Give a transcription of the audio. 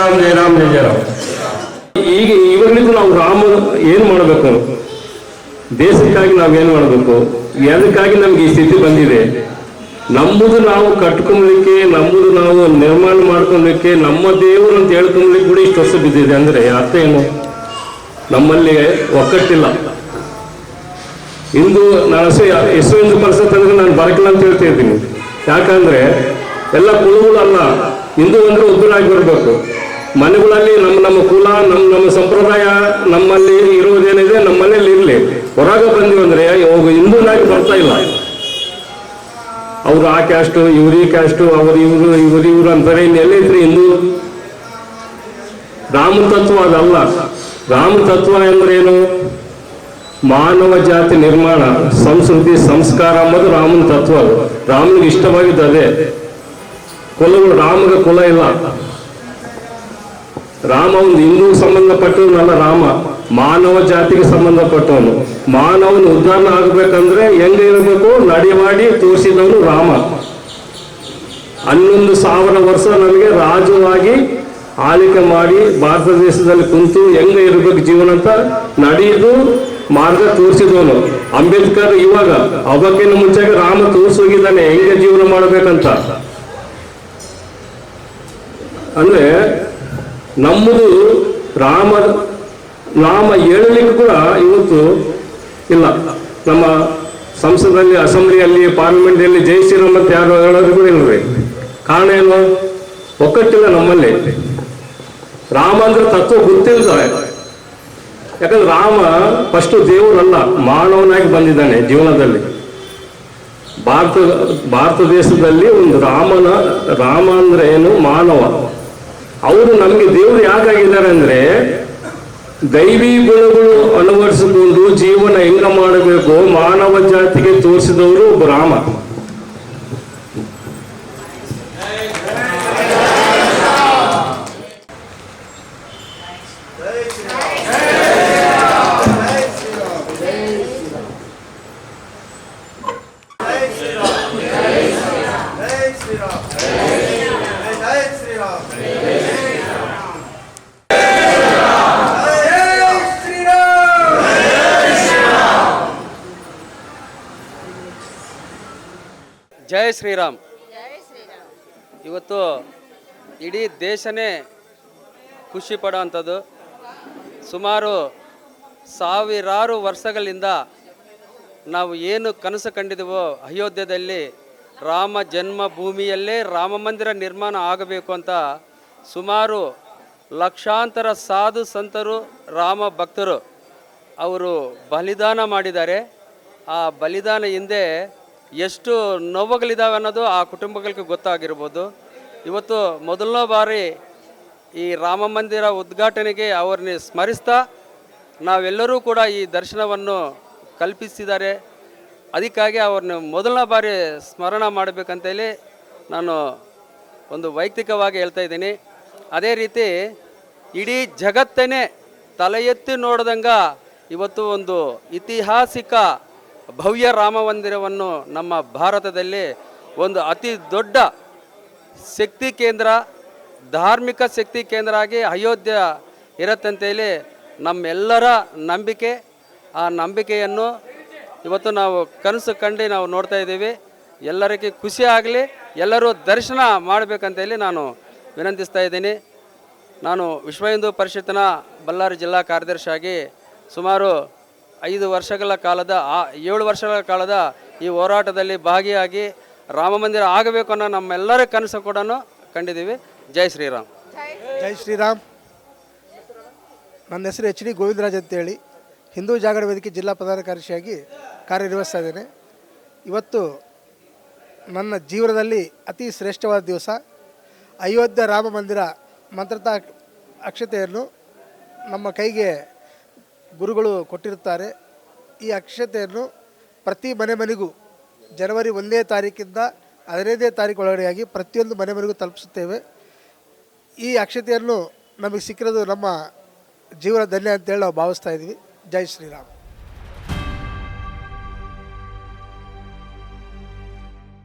ಶ್ರೀರಾಮ್ ಜಯ ರಾಮ್ ಜಯ ಈಗ ಇವರಿಗೂ ನಾವು ರಾಮ ಏನು ಮಾಡಬೇಕು? ದೇಶಕ್ಕಾಗಿ ನಾವೇನು ಮಾಡಬೇಕು? ಎದಕ್ಕಾಗಿ ನಮ್ಗೆ ಈ ಸ್ಥಿತಿ ಬಂದಿದೆ. ನಮ್ಮದು ನಾವು ಕಟ್ಕೊಳ್ಲಿಕ್ಕೆ ನಮ್ಮದು ನಾವು ನಿರ್ಮಾಣ ಮಾಡ್ಕೊಳ್ಲಿಕ್ಕೆ ನಮ್ಮ ದೇವರು ಅಂತ ಹೇಳ್ಕೊಳ್ಲಿಕ್ಕೆ ಕೂಡ ಇಷ್ಟು ವರ್ಷ ಬಿದ್ದಿದೆ. ಅಂದ್ರೆ ಅರ್ಥ ಏನು? ನಮ್ಮಲ್ಲಿ ಒಕ್ಕಟ್ಟಿಲ್ಲ. ಇಂದು ನಾನು ಎಷ್ಟು ಹಿಂದೂ ಪರಿಷತ್ ಅಂದ್ರೆ ನಾನು ಬರಕಿಲ್ಲ ಅಂತ ಹೇಳ್ತಾ ಇದ್ದೀನಿ. ಯಾಕಂದ್ರೆ ಎಲ್ಲ ಕುಲಗಳಲ್ಲ, ಹಿಂದೂ ಅಂದ್ರೆ ಒಬ್ಬರಾಗಿ ಬರಬೇಕು. ಮನೆಗಳಲ್ಲಿ ನಮ್ಮ ನಮ್ಮ ಕುಲ, ನಮ್ಮ ನಮ್ಮ ಸಂಪ್ರದಾಯ ನಮ್ಮಲ್ಲಿ ಇರುವುದೇನಿದೆ ನಮ್ಮನೇಲಿ ಇರಲಿ. ಹೊರಗೆ ಬಂದಿವಿ ಅಂದ್ರೆ ಇವಾಗ ಹಿಂದೂನಾಗಿ ಬರ್ತಾ ಇಲ್ಲ. ಅವ್ರು ಆ ಕ್ಯಾಸ್ಟು ಇವ್ರು ಈ ಕ್ಯಾಸ್ಟು ಅವ್ರು ಇವರು, ಇವ್ರು ಇವ್ರು ಅಂತಾರೆ. ಇನ್ನೆಲ್ಲ ಇದ್ರಿ ಹಿಂದೂ? ರಾಮ ತತ್ವ ಅದಲ್ಲ. ರಾಮ ತತ್ವ ಅಂದ್ರೆ ಏನು? ಮಾನವ ಜಾತಿ ನಿರ್ಮಾಣ, ಸಂಸ್ಕೃತಿ, ಸಂಸ್ಕಾರ ಅನ್ನೋದು ರಾಮನ ತತ್ವ ಅದು. ರಾಮನಿಗೆ ಇಷ್ಟವಾಗಿದ್ದು ಅದೇ. ಕುಲಗಳು ರಾಮನ ಕುಲ ಇಲ್ಲ. ರಾಮ ಒಂದು ಹಿಂದೂ ಸಂಬಂಧಪಟ್ಟವನಲ್ಲ ರಾಮ, ಮಾನವ ಜಾತಿಗೆ ಸಂಬಂಧಪಟ್ಟವನು. ಮಾನವನ ಉದ್ಧಾರ ಆಗಬೇಕಂದ್ರೆ ಹೆಂಗೆ ಇರಬೇಕು? ನಡಿ ಮಾಡಿ ತೋರಿಸಿದವನು ರಾಮ. ಹನ್ನೊಂದು ಸಾವಿರ ವರ್ಷ ನಮಗೆ ರಾಜವಾಗಿ ಆಳಿಕೆ ಮಾಡಿ ಭಾರತ ದೇಶದಲ್ಲಿ ಕುಂತು ಹೆಂಗೆ ಇರಬೇಕು ಜೀವನ ಅಂತ ನಡೆಯದು ಮಾರ್ಗ ತೋರಿಸಿದವನು. ಅಂಬೇಡ್ಕರ್ ಇವಾಗ ಅವಕ್ಕಿಂತ ಮುಂಚೆಗೆ ರಾಮ ತೋರಿಸೋಗಿದ್ದಾನೆ, ಹೆಂಗೆ ಜೀವನ ಮಾಡಬೇಕಂತ? ಅಂದ್ರೆ ನಮ್ಮದು ರಾಮ ನಾಮ ಹೇಳಲಿಕ್ಕೆ ಕೂಡ ಇವತ್ತು ಇಲ್ಲ. ನಮ್ಮ ಸಂಸದಲ್ಲಿ ಅಸೆಂಬ್ಲಿಯಲ್ಲಿ ಪಾರ್ಲಿಮೆಂಟಲ್ಲಿ ಜೈ ಶ್ರೀರಾಮ್ ಅಂತ ಯಾರು ಹೇಳೋದು ಕೂಡ ಇಲ್ಲರಿ ಕಾರಣ ಏನು? ಒಕ್ಕಟ್ಟಿಲ್ಲ ನಮ್ಮಲ್ಲಿ. ರಾಮ ಅಂದ್ರೆ ತತ್ವ ಗೊತ್ತಿಲ್ಲ ಯಾಕಂದ್ರೆ ರಾಮ ಫಸ್ಟ್ ದೇವರಲ್ಲ, ಮಾನವನಾಗಿ ಬಂದಿದ್ದಾನೆ ಜೀವನದಲ್ಲಿ. ಭಾರತ ಭಾರತ ದೇಶದಲ್ಲಿ ಒಂದು ರಾಮನ, ರಾಮ ಅಂದ್ರೆ ಏನು? ಮಾನವ. ಅವರು ನಮಗೆ ದೇವರು ಯಾಕಾಗಿದ್ದಾರೆ ಅಂದ್ರೆ ದೈವಿ ಗುಣಗಳು ಅಳವಡಿಸಿಕೊಂಡು ಜೀವನ ಹೆಂಗ ಮಾಡಬೇಕು, ಮಾನವ ಜಾತಿಗೆ ತೋರಿಸಿದವರು ಒಬ್ಬ ರಾಮ ಜೈ ಶ್ರೀರಾಮ್. ಇವತ್ತು ಇಡೀ ದೇಶನೇ ಖುಷಿ ಪಡೋವಂಥದ್ದು ಸುಮಾರು ಸಾವಿರಾರು ವರ್ಷಗಳಿಂದ ನಾವು ಏನು ಕನಸು ಕಂಡಿದ್ದೀವೋ ಅಯೋಧ್ಯದಲ್ಲಿ ರಾಮ ಜನ್ಮಭೂಮಿಯಲ್ಲೇ ರಾಮ ಮಂದಿರ ನಿರ್ಮಾಣ ಆಗಬೇಕು ಅಂತ ಸುಮಾರು ಲಕ್ಷಾಂತರ ಸಾಧು ಸಂತರು ರಾಮ ಭಕ್ತರು ಅವರು ಬಲಿದಾನ ಮಾಡಿದ್ದಾರೆ. ಆ ಬಲಿದಾನ ಹಿಂದೆ ಎಷ್ಟು ನೋವುಗಳಿದ್ದಾವೆ ಅನ್ನೋದು ಆ ಕುಟುಂಬಗಳಿಗೆ ಗೊತ್ತಾಗಿರ್ಬೋದು. ಇವತ್ತು ಮೊದಲನೇ ಬಾರಿ ಈ ರಾಮ ಮಂದಿರ ಉದ್ಘಾಟನೆಗೆ ಅವ್ರನ್ನ ಸ್ಮರಿಸ್ತಾ ನಾವೆಲ್ಲರೂ ಕೂಡ ಈ ದರ್ಶನವನ್ನು ಕಲ್ಪಿಸಿದ್ದಾರೆ. ಅದಕ್ಕಾಗಿ ಅವ್ರನ್ನ ಮೊದಲನೇ ಬಾರಿ ಸ್ಮರಣ ಮಾಡಬೇಕಂತೇಳಿ ನಾನು ಒಂದು ವೈಯಕ್ತಿಕವಾಗಿ ಹೇಳ್ತಾ ಇದ್ದೀನಿ. ಅದೇ ರೀತಿ ಇಡೀ ಜಗತ್ತನ್ನೇ ತಲೆ ಎತ್ತಿ ನೋಡ್ದಂಗ ಇವತ್ತು ಒಂದು ಐತಿಹಾಸಿಕ ಭವ್ಯ ರಾಮ ಮಂದಿರವನ್ನು ನಮ್ಮ ಭಾರತದಲ್ಲಿ ಒಂದು ಅತಿ ದೊಡ್ಡ ಶಕ್ತಿ ಕೇಂದ್ರ, ಧಾರ್ಮಿಕ ಶಕ್ತಿ ಕೇಂದ್ರ ಆಗಿ ಅಯೋಧ್ಯ ಇರತ್ತಂತೇಳಿ ನಮ್ಮೆಲ್ಲರ ನಂಬಿಕೆ. ಆ ನಂಬಿಕೆಯನ್ನು ಇವತ್ತು ನಾವು ಕನಸು ಕಂಡು ನಾವು ನೋಡ್ತಾ ಇದ್ದೀವಿ. ಎಲ್ಲರಿಗೆ ಖುಷಿ ಆಗಲಿ, ಎಲ್ಲರೂ ದರ್ಶನ ಮಾಡಬೇಕಂತೇಳಿ ನಾನು ವಿನಂತಿಸ್ತಾ ಇದ್ದೀನಿ. ನಾನು ವಿಶ್ವ ಹಿಂದೂ ಪರಿಷತ್ತಿನ ಬಳ್ಳಾರಿ ಜಿಲ್ಲಾ ಕಾರ್ಯದರ್ಶಿಯಾಗಿ ಸುಮಾರು ಐದು ವರ್ಷಗಳ ಕಾಲದ, ಆ ಏಳು ವರ್ಷಗಳ ಕಾಲದ ಈ ಹೋರಾಟದಲ್ಲಿ ಭಾಗಿಯಾಗಿ ರಾಮ ಮಂದಿರ ಆಗಬೇಕು ಅನ್ನೋ ನಮ್ಮೆಲ್ಲರ ಕನಸು ಕೂಡ ಕಂಡಿದ್ದೀವಿ. ಜೈ ಶ್ರೀರಾಮ್. ಜೈ ಶ್ರೀರಾಮ್. ನನ್ನ ಹೆಸರು ಎಚ್ ಡಿ ಗೋವಿಂದರಾಜ್ ಅಂತೇಳಿ. ಹಿಂದೂ ಜಾಗರಣ ವೇದಿಕೆ ಜಿಲ್ಲಾ ಪ್ರಧಾನ ಕಾರ್ಯದರ್ಶಿಯಾಗಿ ಕಾರ್ಯನಿರ್ವಹಿಸ್ತಾ ಇದ್ದೇನೆ ಇವತ್ತು ನನ್ನ ಜೀವನದಲ್ಲಿ ಅತಿ ಶ್ರೇಷ್ಠವಾದ ದಿವಸ ಅಯೋಧ್ಯೆ ರಾಮ ಮಂದಿರ ಮಂತ್ರತಾ ಅಕ್ಷತೆಯನ್ನು ನಮ್ಮ ಕೈಗೆ ಗುರುಗಳು ಕೊಟ್ಟಿರುತ್ತಾರೆ. ಈ ಅಕ್ಷತೆಯನ್ನು ಪ್ರತಿ ಮನೆ ಮನೆಗೂ ಜನವರಿ ಒಂದನೇ ತಾರೀಕಿಂದ ಹದಿನೈದನೇ ತಾರೀಕು ಒಳಗಡೆಯಾಗಿ ಪ್ರತಿಯೊಂದು ಮನೆ ಮನೆಗೂ ತಲುಪಿಸುತ್ತೇವೆ. ಈ ಅಕ್ಷತೆಯನ್ನು ನಮಗೆ ಸಿಕ್ಕಿರೋದು ನಮ್ಮ ಜೀವನ ಧನ್ಯ ಅಂತೇಳಿ ನಾವು ಭಾವಿಸ್ತಾ ಇದ್ದೀವಿ. ಜೈ ಶ್ರೀರಾಮ್.